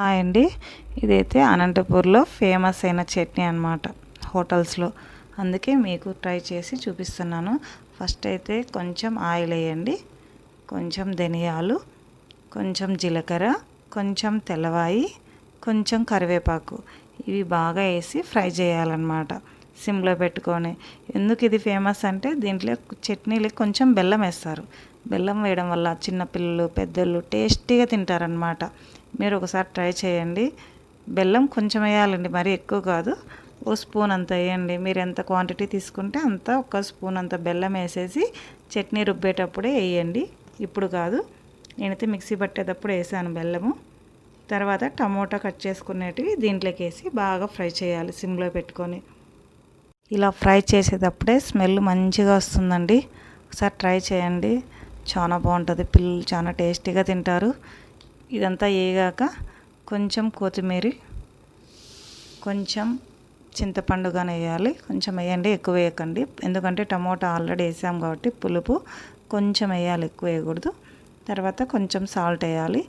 Hi అండి. ఇదైతే అనంతపూర్లో ఫేమస్ అయిన చట్నీ అనమాట హోటల్స్లో. అందుకే మీకు ట్రై చేసి చూపిస్తున్నాను. ఫస్ట్ అయితే కొంచెం ఆయిల్ వేయండి. కొంచెం ధనియాలు కొంచెం జీలకర్ర కొంచెం తెల్లవాయి కొంచెం కరివేపాకు. ఇవి బాగా వేసి ఫ్రై చేయాలన్నమాట. సిమ్లో పెట్టుకొని. ఎందుకు ఇది ఫేమస్ అంటే దీంట్లో చట్నీలకి కొంచెం బెల్లం వేస్తారు. బెల్లం వేయడం వల్ల చిన్నపిల్లలు పెద్దలు టేస్టీగా తింటారనమాట మీరు ఒకసారి ట్రై చేయండి. బెల్లం కొంచెం వేయాలండి మరీ ఎక్కువ కాదు. ఓ స్పూన్ అంత వేయండి. మీరు ఎంత క్వాంటిటీ తీసుకుంటే అంత ఒక స్పూన్ అంత బెల్లం వేసేసి చట్నీ రుబ్బేటప్పుడే వేయండి. ఇప్పుడు కాదు. నేనైతే మిక్సీ పట్టేటప్పుడు వేసాను బెల్లము. తర్వాత టమోటా కట్ చేసుకునేటివి దీంట్లోకి వేసి బాగా ఫ్రై చేయాలి సిమ్లో పెట్టుకొని. ఇలా ఫ్రై చేసేటప్పుడే స్మెల్ మంచిగా వస్తుందండి. ఒకసారి ట్రై చేయండి. చాలా బాగుంటుంది. పిల్లలు చాలా టేస్టీగా తింటారు. ఇదంతా వేగాక కొంచెం కొత్తిమీర కొంచెం చింతపండుగానే వేయాలి. కొంచెం వేయండి ఎక్కువ వేయకండి. ఎందుకంటే టమోటా ఆల్రెడీ వేసాం కాబట్టి పులుపు కొంచెం వేయాలి ఎక్కువ వేయకూడదు. తర్వాత కొంచెం సాల్ట్ వేయాలి.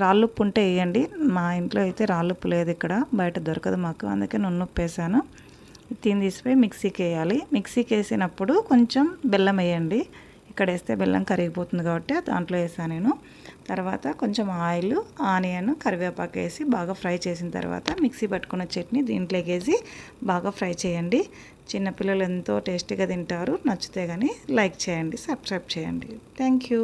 రాళ్ళుప్పు ఉంటే వేయండి. మా ఇంట్లో అయితే రాళ్ళుప్పు లేదు ఇక్కడ. బయట దొరకదు మాకు. అందుకే నున్నుప్పు వేసాను. తిని తీసిపోయి మిక్సీకి వేయాలి. మిక్సీకి వేసినప్పుడు కొంచెం బెల్లం వేయండి. ఇక్కడ వేస్తే బెల్లం కరిగిపోతుంది కాబట్టి దాంట్లో వేసాను నేను. తర్వాత కొంచెం ఆయిల్ ఆనియన్ కరివేపాకు వేసి బాగా ఫ్రై చేసిన తర్వాత మిక్సీ పట్టుకున్న చట్నీ దీంట్లోకి వేసి బాగా ఫ్రై చేయండి. చిన్నపిల్లలు ఎంతో టేస్టీగా తింటారు. నచ్చితే కానీ లైక్ చేయండి సబ్స్క్రైబ్ చేయండి. Thank you.